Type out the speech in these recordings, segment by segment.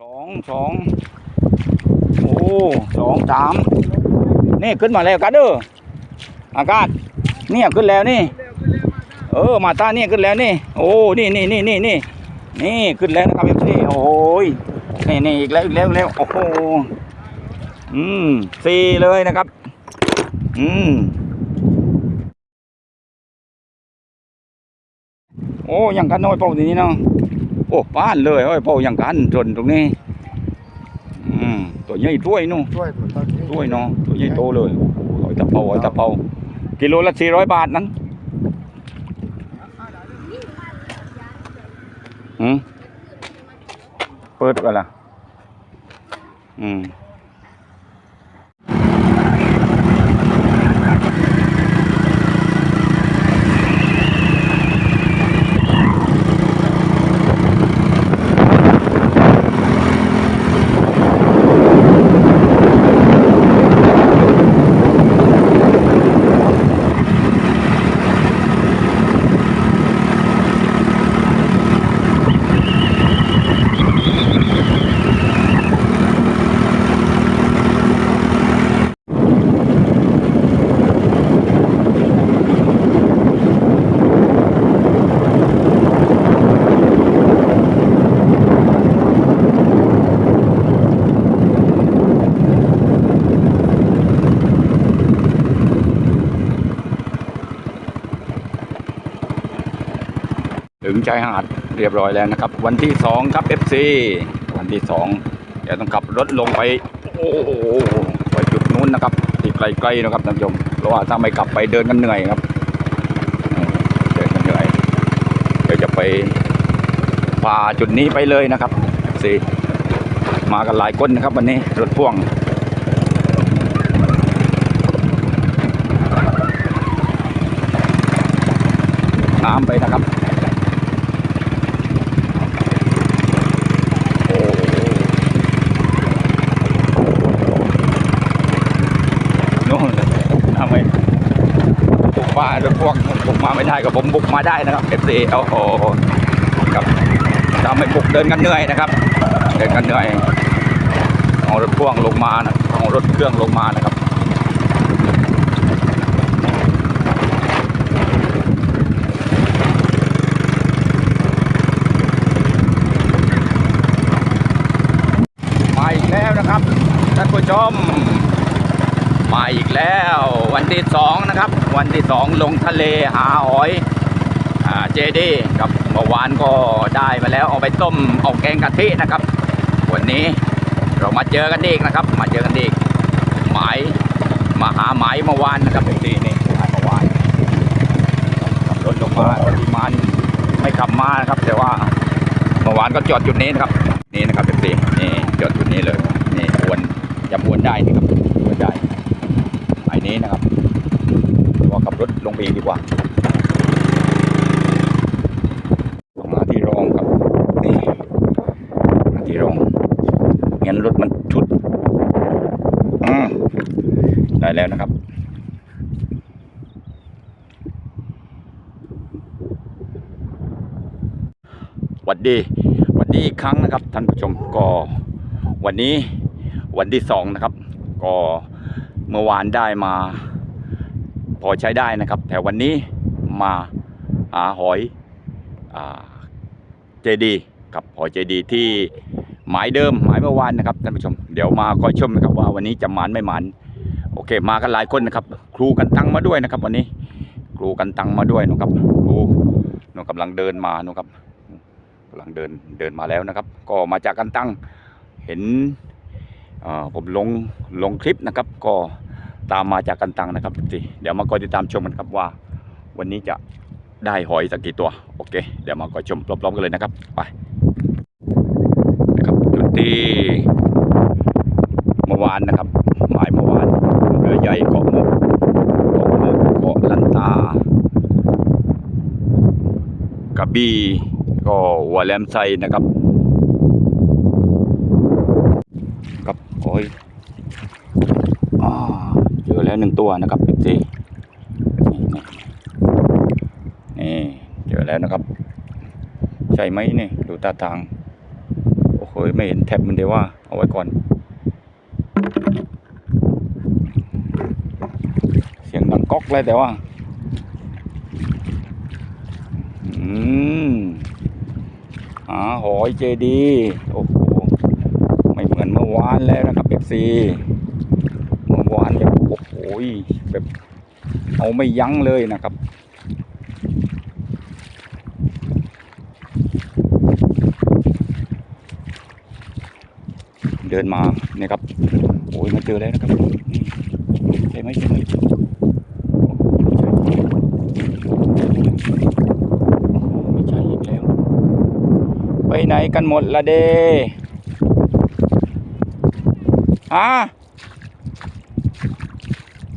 สองสองโอ้สองสามนี่ขึ้นมาแล้วกันเด้ออากาศเนี่ยขึ้นแล้วนี่ เออมาตาเนี่ยขึ้นแล้วนี่ โอ้นี่นี่นี่นี่นี่นี่ขึ้นแล้วนะครับเอฟซีโอ้ยนี่นี่อีกแล้วอีกแล้วแล้วโอ้โหอืมสี่เลยนะครับ อืมโอ้ยังกันน้อยเป่าทีนี้เนาะ โอ้ป้านเลยโอ้ยเป่ายังกันจนตรงนี้ อืมตัวใหญ่ถ้วยนู่นช่วยตัวตอนนี้ถ้วยเนาะตัวใหญ่โตเลยโอ้โหร้อยตะเภาร้อยตะเภากิโลละสี่ร้อยบาทนั้นอืมเปิดกันละอืม ชายหาดเรียบร้อยแล้วนะครับ วันที่สองครับ FC วันที่สองเดี๋ยวต้องขับรถลงไปโอ้โหไปจุดนู้นนะครับที่ไกลๆนะครับท่านผู้ชมเพราะว่าถ้าไม่กลับไปเดินกันเหนื่อยครับเดินกันเหนื่อยเดี๋ยวจะไปผ่าจุดนี้ไปเลยนะครับ FC มากันหลายคนนะครับ วันนี้รถพ่วงน้ำไปนะครับ โอ้โน่นทำไม บุกมารถพวกบุกมาไม่ได้กับผมบุกมาได้นะครับเอฟซีโอ้โหครับถ้าไม่บุกเดินกันเหนื่อยนะครับ เดินกันเหนื่อยเอารถพ่วงลงมานะเอารถเครื่องลงมานะครับ มาอีกแล้วนะครับท่านผู้ชม มา อีกแล้ว วันที่สองนะครับ วันที่สองลงทะเลหาหอยอ่าเจดีครับเมื่อวานก็ได้มาแล้วเอาไปต้มเอาแกงกะทินะครับ วันนี้เรามาเจอกันอีกนะครับ มาเจอกันอีกหมายมาหาหมายเมื่อวานนะครับเป็นทีนี่หมายเมื่อวานขับรถลงมาปริมาณไม่ขับมานะครับ แต่ว่าเมื่อวานก็จอดจุดนี้นะครับ นี่นะครับเป็นสีนี่จอดจุดนี้เลยนี่วนจำวนได้นี่ครับวได้ นี้นะครับว่าขับรถลงไปอีกดีกว่ามาที่รองครับนี่มาที่รองงั้นรถมันชุดอได้แล้วนะครับหวัดดีหวัดดีอีกครั้งนะครับท่านผู้ชมก็วันนี้วันที่สองนะครับ ก็ เมื่อวานได้มา พอใช้ได้นะครับ แต่วันนี้มาหาหอยเจดีกับหอยเจดีที่หมายเดิมหมายเมื่อวานนะครับท่านผู้ชม เดี๋ยวมาคอยชมนะครับว่าวันนี้จะหมานไม่หมานโอเค มากันหลายคนนะครับ ครูกันตังมาด้วยนะครับ วันนี้ ครูกันตังมาด้วยนะครับครูนกกำลังเดินมานะครับกำลังเดินเดินมาแล้วนะครับ ก็มาจากกันตังเห็นผมลงลงคลิปนะครับ ก็ ตามมาจากกันตังนะครับทีเดี๋ยวมาคอยติดตามชมกันครับว่า วันนี้จะได้หอยสักกี่ตัวโอเค เดี๋ยวมาคอยชมพร้อมๆกันเลยนะครับไปนะครับจุดที่เมื่อวานนะครับหมายเมื่อวานเรือใหญ่เกาะมุกเกาะมุกเกาะลันตากระบี่ก็หัวแหลมไซนะครับโอ้ยอาเจอ แล้วหนึ่งตัวนะครับพี่ตีนี่เจอแล้วนะครับ ใช่ไหมนี่ดูตาทาง โอ้โหไม่เห็นแท็บมันเดี๋ยวว่า เอาไว้ก่อน เสียงดังก๊อกเลยแต่ว่าอืมหาหอยเจดี โอ้โห ไม่เหมือนเมื่อวานแล้วนะครับเอฟซีเมื่อวานแบบ อ้โหแบบเอาไม่ยั้งเลยนะครับ เดินมาเนี่ยครับโอ้ยมาเจอแล้วนะครับใช่ไหมใช่ไหมไม่ใช่อีกแล้ว ไปไหนกันหมดละเดฮะ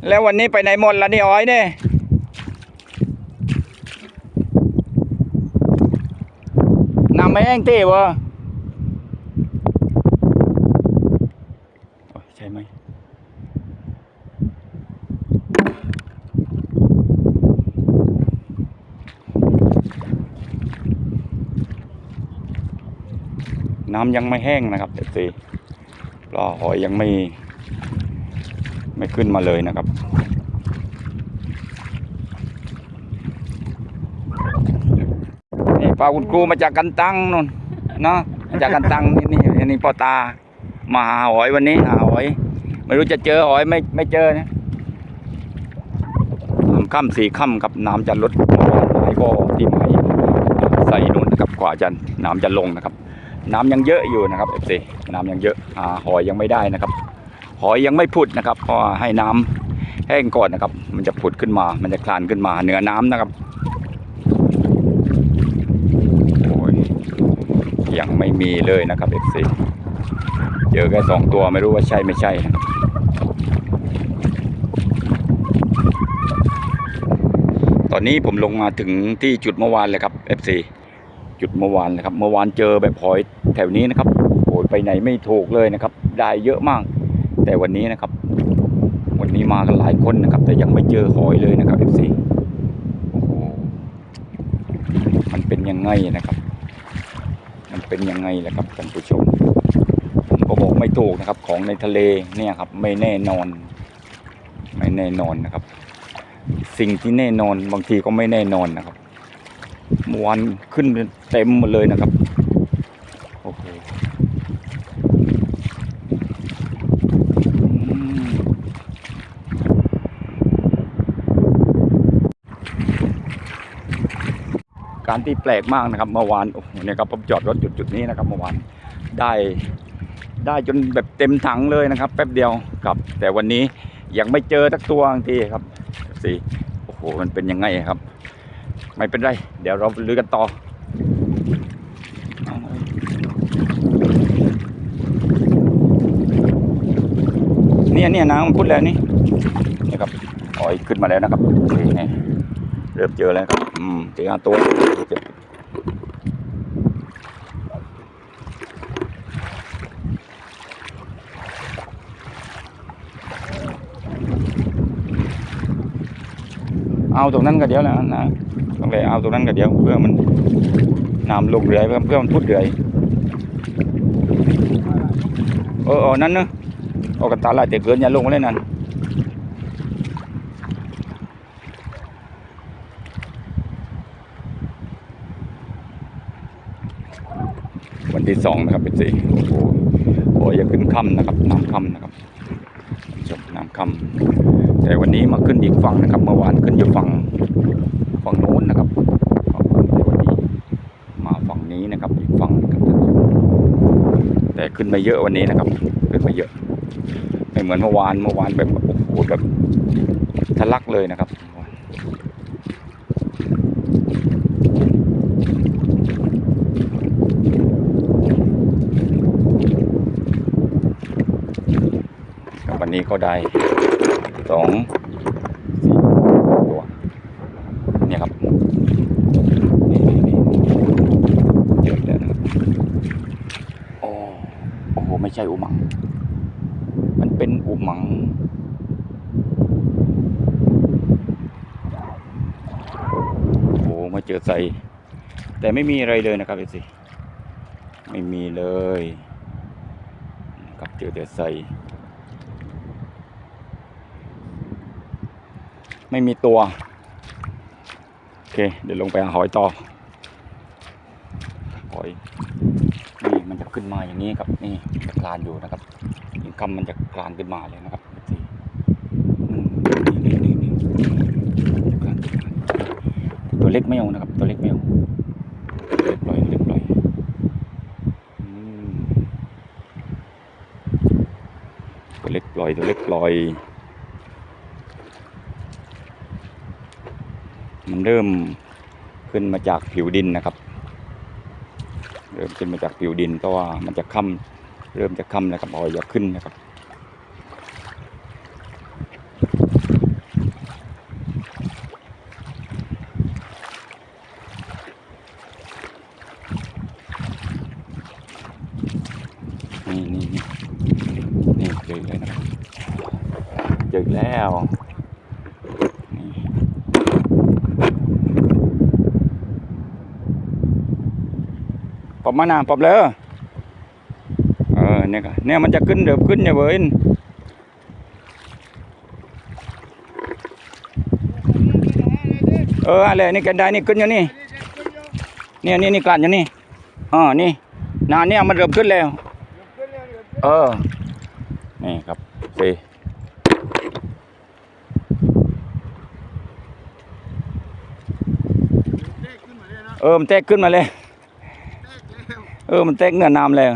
แล้ววันนี้ไปไหนหมดละนี่อ้อยเนี่ยน้ำไม่แห้งเต้วะใช่ไหมน้ำยังไม่แห้งนะครับเด็ดซีปลาหอยยังไม่ ไม่ขึ้นมาเลยนะครับ นี่ปลาคุณครูมาจากกันตังนู่นเนาะมาจากกันตังนี่นี่นี่พ่อตา มาหาหอยวันนี้หาหอย ไม่รู้จะเจอหอยไม่ไม่เจอนะสามค่ำสี่ค่ำครับน้ำจะลดหายก็ที่หมายใส่นู่นนะครับกว่าจะน้ำจะลงนะครับ น้ำยังเยอะอยู่นะครับเอฟซีน้ำยังเยอะหาหอยยังไม่ได้นะครับ หอยยังไม่ผุดนะครับเพราะว่าให้น้ำแห้งก่อนนะครับ มันจะผุดขึ้นมา มันจะคลานขึ้นมาเหนือน้ำนะครับยังไม่มีเลยนะครับเอฟซีเจอแค่สองตัวไม่รู้ว่าใช่ไม่ใช่นะตอนนี้ผมลงมาถึงที่จุดเมื่อวานเลยครับ FC จุดเมื่อวานเลยครับ เมื่อวานเจอแบบหอยแถวนี้นะครับโอยไปไหนไม่ถูกเลยนะครับ ได้เยอะมาก แต่วันนี้นะครับ วันนี้มากันหลายคนนะครับ แต่ยังไม่เจอหอยเลยนะครับ FC โอ้โหมันเป็นยังไงนะครับ มันเป็นยังไงล่ะครับท่านผู้ชม ผมก็บอกไม่ถูกนะครับ ของในทะเลเนี่ยครับ ไม่แน่นอน ไม่แน่นอนนะครับ สิ่งที่แน่นอนบางทีก็ไม่แน่นอนนะครับเมื่อวานขึ้นเต็มหมดเลยนะครับโอ้โหอืม การที่แปลกมากนะครับเมื่อวานโอ้โหเนี่ยครับผมจอดรถจุดจุดนี้นะครับเมื่อวานได้ได้จนแบบเต็มถังเลยนะครับ แป๊บเดียวครับ แต่วันนี้ยังไม่เจอสักตัวบางทีครับสิโอ้โหมันเป็นยังไงครับ ไม่เป็นไร เดี๋ยวเราลุยกันต่อเนี่ยเนี่ยน้ำมันพุดแล้วนี่นี่ครับหอยขึ้นมาแล้วนะครับนี่เริ่มเจอแล้วครับ อืมเจอห้าตัวเจอเอาตรงนั้นก็เดี๋ยวแล้วนะต้องเลยเอาตรงนั้นก็เดี๋ยวเพื่อมันน้ำลงเรือเพื่อเพื่อมันพุดเรือเออเออนั่นเนอะเอากระตาลายแต่เกินอย่าลงมาเลยนั่นวันที่ สองนะครับเป็นสี่โอ้โหโอ้ยอย่าขึ้นค่ำนะครับน้ำค่ำนะครับจบน้ำค่ำแต่วันนี้มาขึ้นอีกฝั่งนะครับ เมื่อวานขึ้นอยู่ฝั่งฝั่งโน้นนะครับแต่วันนี้มาฝั่งนี้นะครับอีกฝั่งหนึ่งครับแต่ขึ้นมาเยอะวันนี้นะครับ ขึ้นมาเยอะไม่เหมือนเมื่อวานเมื่อวานแบบโอ้โหแบบทะลักเลยนะครับ ครับ วันนี้ก็ได้สองสี่ตัวเนี่ยครับนี่นี่นี่เยอะเลยนะครับโอ้โอ้โหไม่ใช่อุมัง มันเป็นอุมังโอ้โหมาเจอใส่แต่ไม่มีอะไรเลยนะครับเอสิไม่มีเลยนะครับเจอแต่ใส่ ไม่มีตัว โอเค เดี๋ยวลงไปหาหอยต่อ หอย นี่มันจะขึ้นมาอย่างนี้ครับ นี่จะคลานอยู่นะครับอินคัมมันจะคลานขึ้นมาเลยนะครับตัวเล็กไม่เอานะครับ ตัวเล็กไม่เอาเล็กปล่อยเล็กปล่อยตัวเล็กปล่อยตัวเล็กปล่อย มัน เริ่มขึ้นมาจากผิวดินนะครับ เริ่มขึ้นมาจากผิวดินเพราะว่ามันจะค่ำเริ่มจะค่ำแล้วครับหอยจะขึ้นนะครับนี่นี่นี่เจอแล้วนะเจอแล้ว อบมานาปอบเลยเออเนี่ยก็เนี่ยมันจะขึ้นเดี๋ยวขึ้นเนี่ยเว้ยเอออะไรนี่กันได้นี่ขึ้นอยู่นี่เนี่ยนี่นี่กลั่นอยู่นี่อ๋อนี่นานเนี่ยมันเริ่มขึ้นแล้ว เออ นี่ครับสี่เออมันแตกขึ้นมาเลย เออมันแตกเนื้อน้ำเลย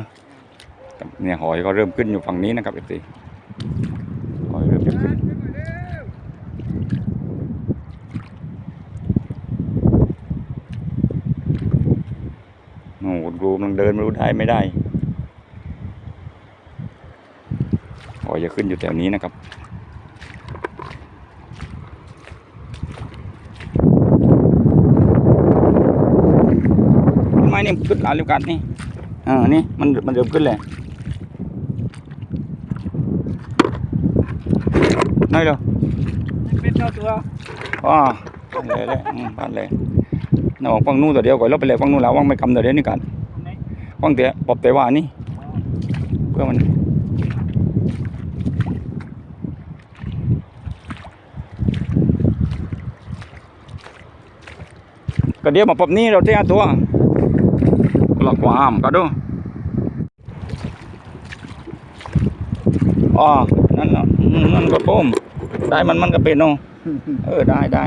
เนี่ยหอยก็เริ่มขึ้นอยู่ฝั่งนี้นะครับเอฟซีหอยเริ่มจะขึ้นโอ้โหรูมันเดินไม่รู้ได้ไม่ได้หอยจะขึ้นอยู่แถวนี้นะครับไม้นี่ขึ้นอาลิกัดนี่ อ่านี่มันมันเริ่มขึ้นเลยนั่นเหรอเป็นเจ้าตัวอ๋อเลยเลยอืมผ่านเลยน้าบอกฟังนู่นตัวเดียวก่อนเราไปเลยฟังนู่นแล้ววังไม่กำตัวเดียวนี่กันฟังเตะปอบเตะว่านี่เพื่อมันก็เดี๋ยวมาปอบนี้เราเตะตัวหลักความก็ดู อ๋อนั่นน่ะอืมนั่นก็ต้มได้มันมันก็เป็นเนาะเออได้ได้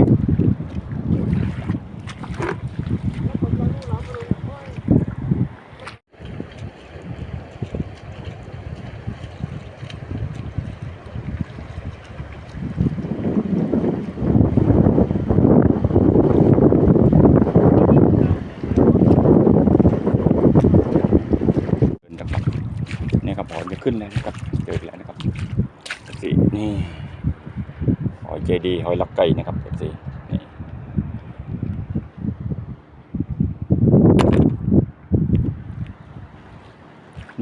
นะครับนี่ครับหอยจะขึ้นแล้วนะครับเจออีกแล้วนะครับสินี่ หอยเจ ดีหอยลักไก่นะครับเอฟซีนี่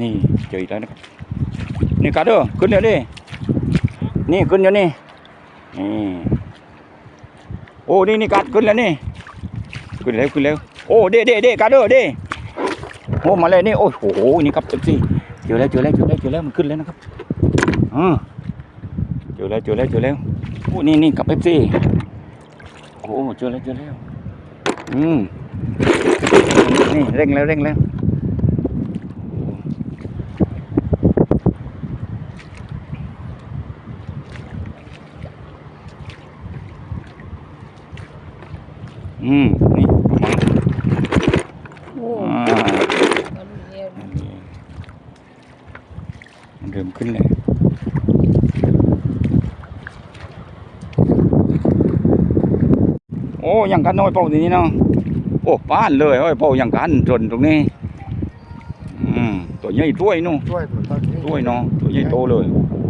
นี่เจออีกแล้วนะครับนี่กัดเด้อขึ้นเดี๋ยวดินี่ขึ้นเดี๋ยวนี้นี่โอ้นี่นี่กัดขึ้นแล้วนี่ขึ้นแล้วขึ้นแล้วโอ้เด้เด้เด้กัดเด้อเด้โอ้มาเลยนี่โอ้โหนี่ครับเอฟซีเจอแล้วเจอแล้วเจอแล้วเจอแล้วมันขึ้นแล้วนะครับอือเจอแล้วเจอแล้วเจอแล้ว โอ้นี่นี่กับเป๊ปซี่โอ้เจอแล้วเจอแล้ว อืมนี่เร่งแล้วเร่งแล้วอืมนี่ประมาณ โอ้ อ่า มันเย็น มันเริ่มขึ้นเลยโอ้ยังกันน้อยเป่าทีนี้เนาะโอ้ป้านเลยโอ้ยเป่ายังกันจนตรงนี้อืมตัวใหญ่ถ้วยนู่นช่วยผมตอนนี้ถ้วยเนาะตัวใหญ่โตเลย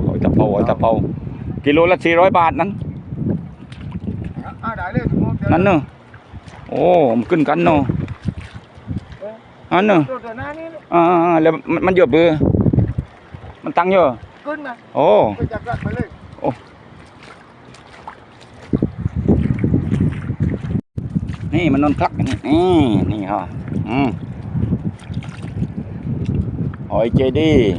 โอ้ยตะเภาหอยตะเภากิโลละสี่ร้อยบาทนั้นเนั่นเนอะโอ้มันขึ้นกันเนาะอันเนอะตัวตัวหน้าอ่าแล้วมันเยอะเบือมันตังเยอะขึ้นมาโอ้จับกันไปเลย นี่มันนอนคลักนี่นี่นี่ฮะอืมหอยเจดีย์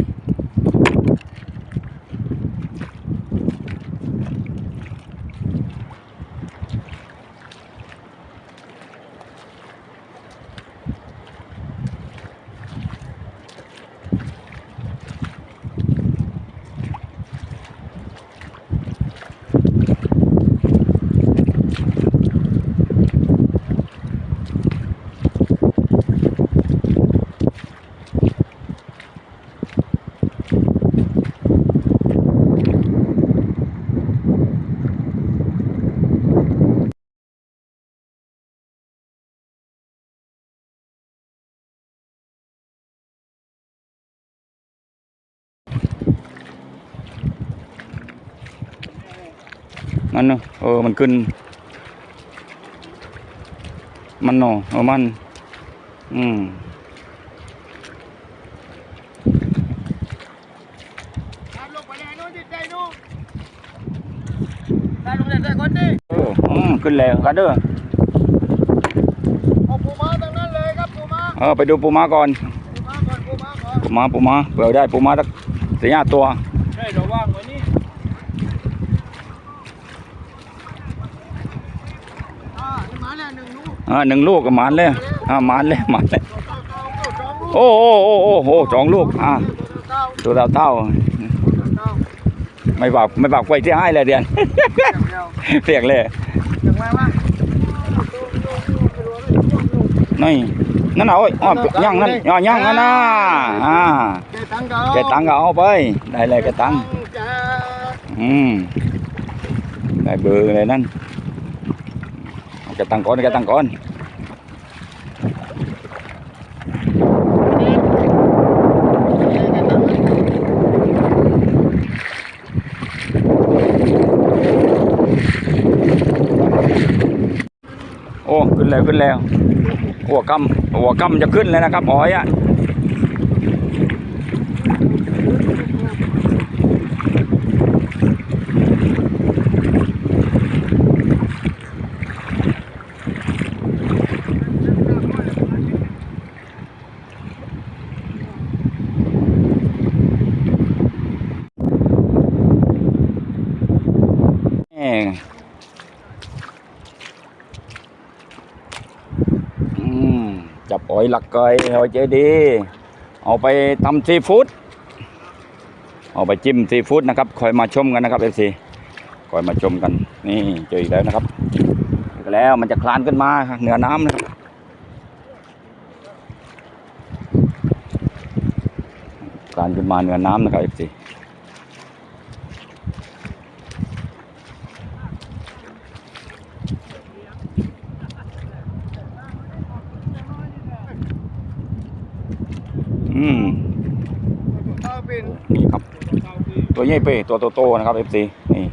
มันเนอะเออมันขึ้น มันเนอะเออมันอืมตามลงไปเลยนู้นจิตใจนู้นตามลงไปเลยก่อนดิเอออืมขึ้นแล้วกันเด้อเอาปูม้าตรงนั้นเลยครับปูม้าเออไปดูปูม้าก่อนปูม้าก่อนปูม้าก่อนปูม้าปูม้าเผื่อได้ปูม้าสักสี่ห้าตัวใช่เราว่างไว้นี่ อ่านี่หมาเนี่ยหนึ่งลูก อ่าหนึ่งลูกก็หมานเลยอ่าหมานเลยหมานเลยเก้าเก้าเก้าสองลูกโอ้โอ้โอ้โอ้โหสองลูกอ่าเก้าตัวเท่าเท่าเก้าไม่บอกไม่บอกไว้ที่ให้เลยเดียนเดียวเดียวเรียกเลยยังไงวะนี่นั่นเอาไอ้ยอ้อยังนั่นอ้อยังนั่นนะอ่าเกตังเก้าแกตังก็เอาไปได้เลยแกตังจ้าอืมได้เบอร์เลยนั่น เอาแกตังก่อนแกตังก่อนโอ้ขึ้นแล้วขึ้นแล้วหัวกำหัวกำ จับหอยอะแหม่อืมจับหอยหลักเกยหอยเจดี เอาไปทำซีฟู้ดเอาไปจิ้มซีฟู้ดนะครับ คอยมาชมกันนะครับเอฟซีคอยมาชมกัน นี่เจออีกแล้วนะครับอีกแล้วมันจะคลานขึ้นมาเหนือน้ำนะครับคลานขึ้นมาเหนือน้ำนะครับเอฟซี อืม เก้าเป็ นี่ครับ ตัวใหญ่เป้ตัวโตๆนะครับเอฟซีนี่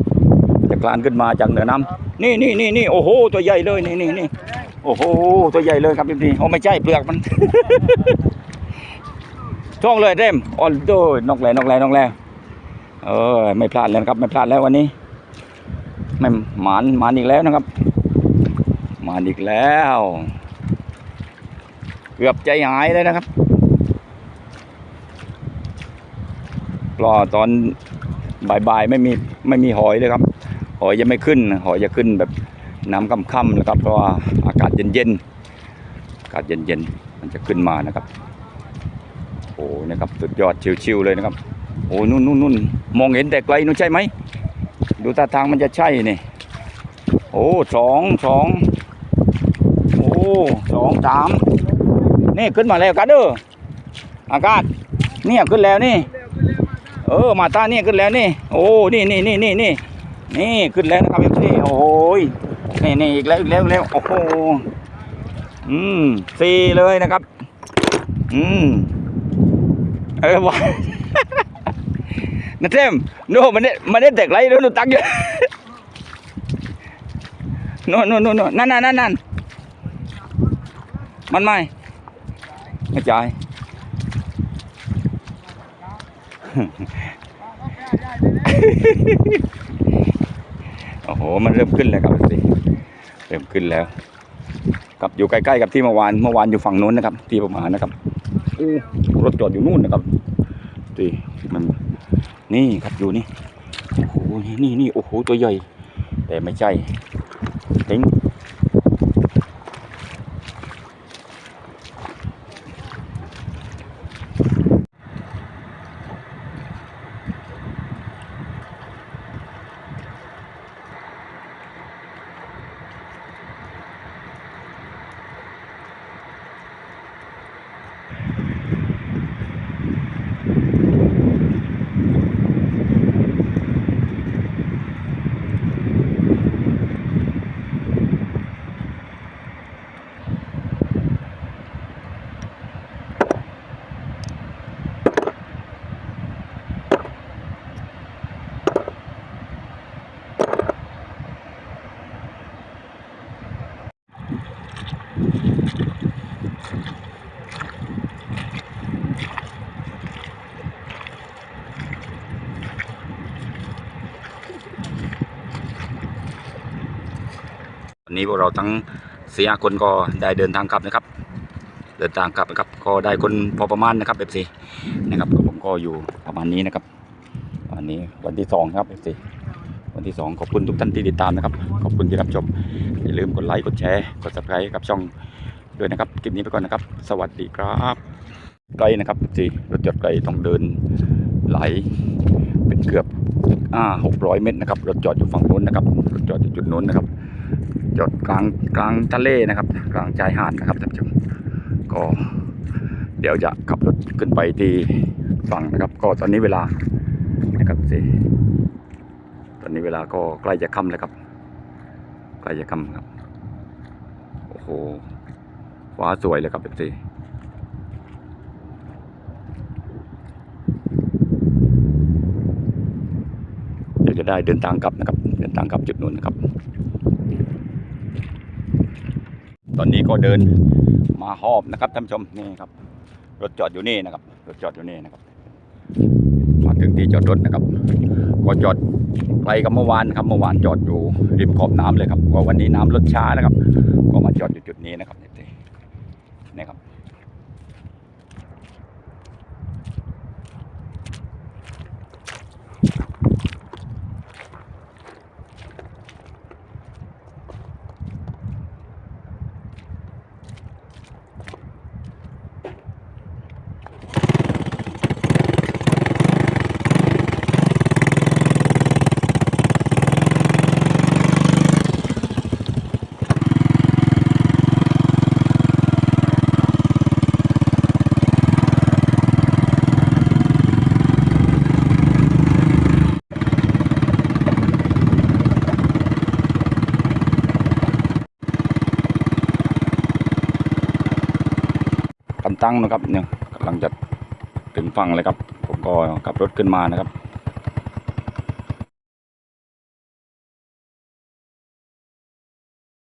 จะคลานขึ้นมาจากเหนือน้ำนี่นี่นี่นี่โอ้โหตัวใหญ่เลยนี่นี่นี่โอ้โหตัวใหญ่เลยครับเอฟซีโอ้ไม่ใช่เปลือกมันช่องเลยเต็มออนโดยนกแหล่นกแหล่นกแหล่เออไม่พลาดเลยนะครับ ไม่พลาดแล้ววันนี้ไม่หมานหมานอีกแล้วนะครับหมานอีกแล้ว เกือบใจหายเลยนะครับ รอตอนบ่ายๆไม่มีไม่มีหอยเลยครับ หอยยังไม่ขึ้น หอยจะขึ้นแบบน้ำค่ำๆนะครับ เพราะว่าอากาศเย็นๆอากาศเย็นๆมันจะขึ้นมานะครับโอ้นะครับสุดยอดชิวๆเลยนะครับ โอ้นู่นนู่นนู่นมองเห็นแต่ไกลนู่นใช่ไหมดูท่าทางมันจะใช่นี่โอ้สองสองโอ้สองสามนี่ขึ้นมาแล้วกันเด้ออากาศเนี่ยขึ้นแล้วนี่ เออมาตาเนี่ยขึ้นแล้วนี่ โอ้ นี่นี่นี่นี่นี่นี่ขึ้นแล้วนะครับพี่โอ้ยนี่นี่อีกแล้วอีกแล้วแล้วโอ้โหอืมสี่เลยนะครับ อืมเออว่านะเทมโน่มันเนี่ยมันเนี่ยเด็กไรโน่นตักเยอะโน่นโน่นโน่โน่นนั่นนั่นนั่นนั่นมันไม่กระจาย โอ้โห มันเริ่มขึ้นแล้วครับสิเริ่มขึ้นแล้วครับอยู่ใกล้ๆกับที่เมื่อวานเมื่อวานอยู่ฝั่งนู้นนะครับ ที่ประมาณนะครับอู้รถจอดอยู่นู่นนะครับที่มันนี่ครับอยู่นี่โอ้โหนี่นี่โอ้โหตัวใหญ่แต่ไม่ใช่ทิ้ง พวกเราทั้งสี่ห้าคนก็ได้เดินทางกลับนะครับ เดินทางกลับนะครับก็ได้คนพอประมาณนะครับเอฟซีนะครับผมก็อยู่ประมาณนี้นะครับวันนี้วันที่สองครับเอฟซีวันที่สองขอบคุณทุกท่านที่ติดตามนะครับ ขอบคุณที่รับชมอย่าลืมกดไลค์กดแชร์กด subscribe ให้กับช่องด้วยนะครับคลิปนี้ไปก่อนนะครับ สวัสดีครับไกลนะครับเอฟซีรถจอดไกลต้องเดินไหลเป็นเกือบอ่าหกร้อยเมตรนะครับรถจอดอยู่ฝั่งโน้นนะครับรถจอดอยู่จุดโน้นนะครับ จอดกลางกลางทะเลนะครับ กลางชายหาดนะครับท่านผู้ชมก็เดี๋ยวจะขับรถขึ้นไปที่ฝั่งนะครับ ก็ตอนนี้เวลานะครับสิตอนนี้เวลาก็ใกล้จะค่ำแล้วครับ ใกล้จะค่ำครับโอ้โหฟ้าสวยเลยครับเอฟซีเดี๋ยวจะได้เดินทางกลับนะครับ เดินทางกลับจุดนู้นนะครับ ตอนนี้ก็เดินมาหอบนะครับท่านผู้ชมนี่ครับ รถจอดอยู่นี่นะครับ รถจอดอยู่นี่นะครับ มาถึงที่จอดรถนะครับ ก็จอดไกลกับเมื่อวานครับเมื่อวานจอดอยู่ริมขอบน้ำเลยครับก็วันนี้น้ำลดช้านะครับ ก็มาจอดอยู่จุดนี้นะครับนี่นี่ครับ ตั้งนะครับเนี่ยกำลังจะถึงฝั่งเลยครับ ผมก็ขับรถขึ้นมานะครับ